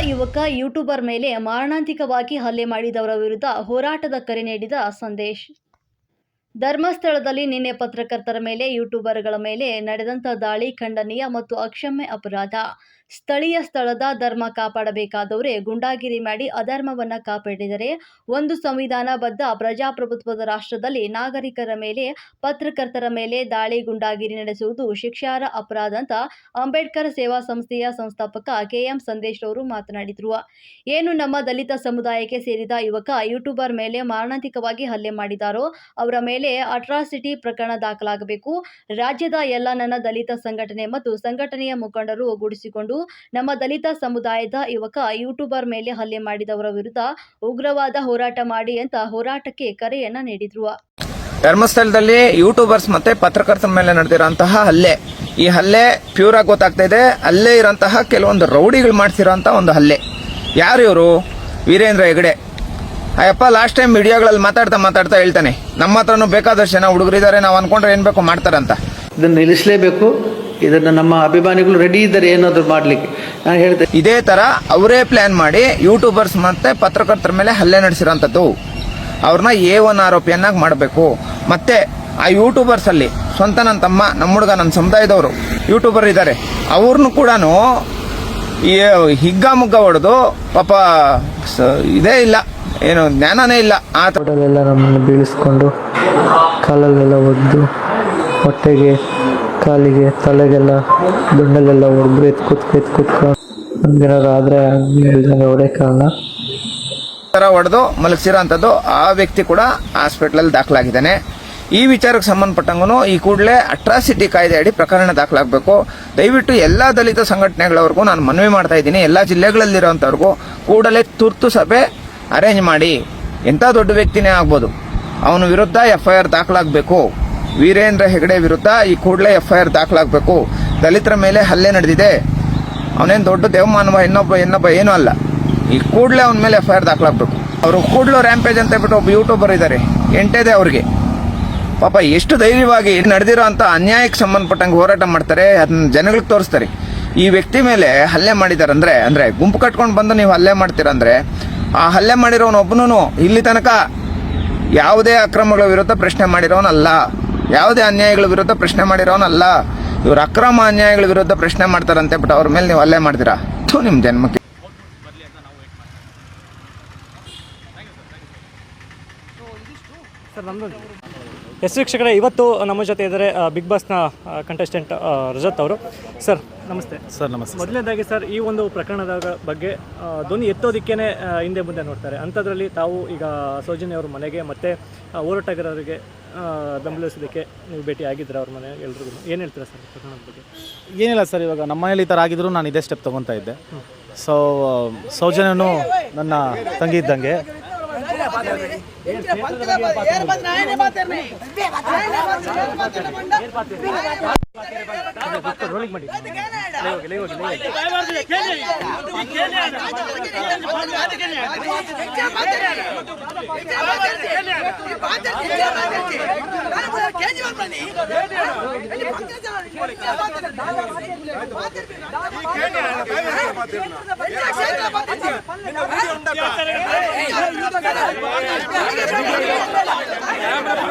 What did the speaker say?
ಯುವಕ ಯೂಟ್ಯೂಬರ್ ಮೇಲೆ ಮಾರಣಾಂತಿಕವಾಗಿ ಹಲ್ಲೆ ಮಾಡಿದವರ ವಿರುದ್ಧ ಹೋರಾಟದ ಕರೆ ನೀಡಿದ ಸಂದೇಶ್. ಧರ್ಮಸ್ಥಳದಲ್ಲಿ ನಿನ್ನೆ ಪತ್ರಕರ್ತರ ಮೇಲೆ ಯೂಟ್ಯೂಬರ್ಗಳ ಮೇಲೆ ನಡೆದಂಥ ದಾಳಿ ಖಂಡನೀಯ ಮತ್ತು ಅಕ್ಷಮ್ಯ ಅಪರಾಧ. ಸ್ಥಳೀಯ ಸ್ಥಳದ ಧರ್ಮ ಕಾಪಾಡಬೇಕಾದವರೇ ಗುಂಡಾಗಿರಿ ಮಾಡಿ ಅಧರ್ಮವನ್ನ ಕಾಪಾಡಿದರೆ ಒಂದು ಸಂವಿಧಾನಬದ್ಧ ಪ್ರಜಾಪ್ರಭುತ್ವದ ರಾಷ್ಟ್ರದಲ್ಲಿ ನಾಗರಿಕರ ಮೇಲೆ, ಪತ್ರಕರ್ತರ ಮೇಲೆ ದಾಳಿ ಗುಂಡಾಗಿರಿ ನಡೆಸುವುದು ಶಿಕ್ಷಾರ ಅಪರಾಧ ಅಂತ ಅಂಬೇಡ್ಕರ್ ಸೇವಾ ಸಂಸ್ಥೆಯ ಸಂಸ್ಥಾಪಕ ಕೆಎಂ ಸಂದೇಶ್ ಅವರು ಮಾತನಾಡಿದರು. ಏನು ನಮ್ಮ ದಲಿತ ಸಮುದಾಯಕ್ಕೆ ಸೇರಿದ ಯುವಕ ಯೂಟ್ಯೂಬರ್ ಮೇಲೆ ಮಾರಣಾಂತಿಕವಾಗಿ ಹಲ್ಲೆ ಮಾಡಿದಾರೋ, ಅವರ ಮೇಲೆ ಅಟ್ರಾಸಿಟಿ ಪ್ರಕರಣ ದಾಖಲಾಗಬೇಕು. ರಾಜ್ಯದ ಎಲ್ಲ ನನ್ನ ದಲಿತ ಸಂಘಟನೆ ಮತ್ತು ಸಂಘಟನೆಯ ಮುಖಂಡರು ಒಗ್ಗೂಡಿಸಿಕೊಂಡು ನಮ್ಮ ದಲಿತ ಸಮುದಾಯದ ಯುವಕ ಯೂಟ್ಯೂಬರ್ ಮೇಲೆ ಹಲ್ಲೆ ಮಾಡಿದವರ ವಿರುದ್ಧ ಉಗ್ರವಾದ ಹೋರಾಟ ಮಾಡಿ ಅಂತ ಹೋರಾಟಕ್ಕೆ ಕರೆಯನ್ನ ನೀಡಿದ್ರು. ಧರ್ಮಸ್ಥಳದಲ್ಲಿ ಯೂಟ್ಯೂಬರ್ಸ್ ಮತ್ತೆ ಪತ್ರಕರ್ತರ ಮೇಲೆ ನಡೆದಿರೋಂತಹ ಹಲ್ಲೆ. ಈ ಹಲ್ಲೆ ಪ್ಯೂರ್ ಆಗಿ ಗೊತ್ತಾಗ್ತಾ ಇದೆ. ಅಲ್ಲೇ ಇರೋಂತಹ ಕೆಲವೊಂದು ರೌಡಿಗಳು ಮಾಡ್ತಿರೋಂಥ ಒಂದು ಹಲ್ಲೆ. ಯಾರು ಇವರು? ವೀರೇಂದ್ರ ಹೆಗಡೆ. ಅಯ್ಯಪ್ಪ ಲಾಸ್ಟ್ ಟೈಮ್ ವಿಡಿಯೋಗಳಲ್ಲಿ ಮಾತಾಡ್ತಾ ಮಾತಾಡ್ತಾ ಹೇಳ್ತಾನೆ. ನಮ್ಮ ಹತ್ರನೂ ಬೇಕಾದಷ್ಟು ಜನ ಹುಡುಗರಿದ್ದಾರೆ. ನಾವು ಅನ್ಕೊಂಡ್ರೆ ಏನ್ ಬೇಕು ಮಾಡ್ತಾರಂತ. ಇದನ್ನು ನಿಲ್ಲಿಸಲೇಬೇಕು. ಇದನ್ನು ನಮ್ಮ ಅಭಿಮಾನಿಗಳು ರೆಡಿ ಇದ್ದಾರೆ ಏನಾದರೂ ಮಾಡಲಿಕ್ಕೆ. ನಾನು ಹೇಳ್ತೇನೆ. ಇದೇ ತರ ಅವರೇ ಪ್ಲಾನ್ ಮಾಡಿ ಯೂಟ್ಯೂಬರ್ಸ್ ಮತ್ತೆ ಪತ್ರಕರ್ತರ ಮೇಲೆ ಹಲ್ಲೆ ನಡೆಸಿರೋಂಥದ್ದು. ಅವ್ರನ್ನ ಎ ಒನ್ ಆರೋಪಿಯನ್ನಾಗಿ ಮಾಡಬೇಕು. ಮತ್ತೆ ಆ ಯೂಟ್ಯೂಬರ್ಸ್ ಅಲ್ಲಿ ಸ್ವಂತ ನನ್ನ ತಮ್ಮ ನಮ್ಮ ಹುಡುಗ ನನ್ನ ಸಮುದಾಯದವರು ಯೂಟ್ಯೂಬರ್ ಇದ್ದಾರೆ ಅವ್ರನ್ನು ಕೂಡ ಈ ಹಿಗ್ಗ ಮುಗ್ಗ ಹೊಡೆದು ಪಾಪ ಇದೇ ಇಲ್ಲ. ಏನು ಜ್ಞಾನನೇ ಇಲ್ಲ. ಆ ತೋಟಲೆಲ್ಲ ನಮ್ಮನ್ನು ಬೀಳಿಸ್ಕೊಂಡು ಕಾಲಲ್ಲೆಲ್ಲ ಒದ್ದು ಹೊಟ್ಟೆಗೆ ಕಾಲಿಗೆ ತಲೆಗೆಲ್ಲ ದುಂಡಲ್ಲೆಲ್ಲ ಒಬ್ಬರು ಎತ್ ಕುತ್ಕ ಎತ್ ಕುತ್ಕೊಂಡು ನಮ್ಗೇನಾದ್ರು ಆದರೆ ಅವರೇ ಕಾರಣ. ತರ ಹೊಡೆದು ಮಲಗಿಸಿರೋ ಅಂಥದ್ದು ಆ ವ್ಯಕ್ತಿ ಕೂಡ ಹಾಸ್ಪಿಟ್ಲಲ್ಲಿ ದಾಖಲಾಗಿದ್ದಾನೆ. ಈ ವಿಚಾರಕ್ಕೆ ಸಂಬಂಧಪಟ್ಟಂಗೂ ಈ ಕೂಡಲೇ ಅಟ್ರಾಸಿಟಿ ಕಾಯ್ದೆ ಅಡಿ ಪ್ರಕರಣ ದಾಖಲಾಗಬೇಕು. ದಯವಿಟ್ಟು ಎಲ್ಲ ದಲಿತ ಸಂಘಟನೆಗಳವರೆಗೂ ನಾನು ಮನವಿ ಮಾಡ್ತಾ ಇದ್ದೀನಿ. ಎಲ್ಲ ಜಿಲ್ಲೆಗಳಲ್ಲಿರೋಂಥವ್ರಿಗೂ ಕೂಡಲೇ ತುರ್ತು ಸಭೆ ಅರೇಂಜ್ ಮಾಡಿ. ಎಂಥ ದೊಡ್ಡ ವ್ಯಕ್ತಿನೇ ಆಗ್ಬೋದು. ಅವನ ವಿರುದ್ಧ ಎಫ್ ಐ ಆರ್ ದಾಖಲಾಗಬೇಕು. ವೀರೇಂದ್ರ ಹೆಗಡೆ ವಿರುದ್ಧ ಈ ಕೂಡಲೇ ಎಫ್ಐಆರ್ ದಾಖಲಾಗಬೇಕು. ದಲಿತರ ಮೇಲೆ ಹಲ್ಲೆ ನಡೆದಿದೆ. ಅವನೇನು ದೊಡ್ಡ ದೇವಮಾನವ ಇನ್ನೊಬ್ಬ ಇನ್ನೊಬ್ಬ ಏನೂ ಅಲ್ಲ. ಈ ಕೂಡಲೇ ಅವನ ಮೇಲೆ ಎಫ್ಐಆರ್ ದಾಖಲಾಗಬೇಕು. ಅವರು ಕೂಡಲೂ ರ್ಯಾಂಪೇಜ್ ಅಂತ ಹೇಳ್ಬಿಟ್ಟು ಒಬ್ಬ ಯೂಟ್ಯೂಬರ್ ಇದ್ದಾರೆ ಎಂಟೇದೆ ಅವ್ರಿಗೆ. ಪಾಪ ಎಷ್ಟು ಧೈರ್ಯವಾಗಿ ನಡೆದಿರೋ ಅಂತ ಅನ್ಯಾಯಕ್ಕೆ ಸಂಬಂಧಪಟ್ಟಂಗೆ ಹೋರಾಟ ಮಾಡ್ತಾರೆ, ಅದನ್ನ ಜನಗಳಿಗೆ ತೋರಿಸ್ತಾರೆ. ಈ ವ್ಯಕ್ತಿ ಮೇಲೆ ಹಲ್ಲೆ ಮಾಡಿದಾರಂದ್ರೆ ಅಂದ್ರೆ ಗುಂಪು ಕಟ್ಕೊಂಡು ಬಂದು ನೀವು ಹಲ್ಲೆ ಮಾಡ್ತೀರಂದ್ರೆ ಆ ಹಲ್ಲೆ ಮಾಡಿರೋನೊಬ್ಬನು ಇಲ್ಲಿ ತನಕ ಯಾವುದೇ ಅಕ್ರಮಗಳ ವಿರುದ್ಧ ಪ್ರಶ್ನೆ ಮಾಡಿರೋನಲ್ಲ. ಯಾವುದೇ ಅನ್ಯಾಯಗಳ ವಿರುದ್ಧ ಪ್ರಶ್ನೆ ಮಾಡಿರೋನಲ್ಲ. ಇವ್ರ ಅಕ್ರಮ ಅನ್ಯಾಯಗಳ ವಿರುದ್ಧ ಪ್ರಶ್ನೆ ಮಾಡ್ತಾರಂತೆ ಬಟ್ ಅವ್ರ ಮೇಲೆ ನೀವು ಅಲ್ಲೇ ಮಾಡ್ತೀರಾ? ಥು, ನಿಮ್ಮ ಜನ್ಮಕ್ಕೆ. ಎಸ್ ವೀಕ್ಷಕರೇ ಇವತ್ತು ನಮ್ಮ ಜೊತೆ ಇದ್ದಾರೆ ಬಿಗ್ ಬಾಸ್ನ ಕಂಟೆಸ್ಟೆಂಟ್ ರಜತ್ ಅವರು. ಸರ್ ನಮಸ್ತೆ. ಸರ್ ನಮಸ್ತೆ. ಮೊದಲನೇದಾಗಿ ಸರ್ ಈ ಒಂದು ಪ್ರಕರಣದ ಬಗ್ಗೆ ಧ್ವನಿ ಎತ್ತೋದಿಕ್ಕೇನೆ ಹಿಂದೆ ಮುಂದೆ ನೋಡ್ತಾರೆ. ಅಂಥದ್ರಲ್ಲಿ ತಾವು ಈಗ ಸೌಜನ್ಯ ಅವ್ರ ಮನೆಗೆ ಮತ್ತು ಹೋರಾಟಗಾರರಿಗೆ ದಂಬಲಿಸೋದಕ್ಕೆ ಬೆಂಬಲಿಸೋದಕ್ಕೆ ನೀವು ಭೇಟಿ ಆಗಿದ್ದೀರಾ ಅವ್ರ ಮನೆ ಎಲ್ರಿಗೂ? ಏನು ಹೇಳ್ತೀರಾ ಸರ್ ಪ್ರಕರಣದ ಬಗ್ಗೆ? ಏನಿಲ್ಲ ಸರ್ ಇವಾಗ ನಮ್ಮ ಮನೇಲಿ ಈ ಥರ ಆಗಿದ್ರು ನಾನು ಇದೇ ಸ್ಟೆಪ್ ತೊಗೊತಾ ಇದ್ದೆ. ಸೊ ಸೌಜನ್ಯನು ನನ್ನ ತಂಗಿ ಇದ್ದಂಗೆ. பாத்திருக்கேன் கேமரா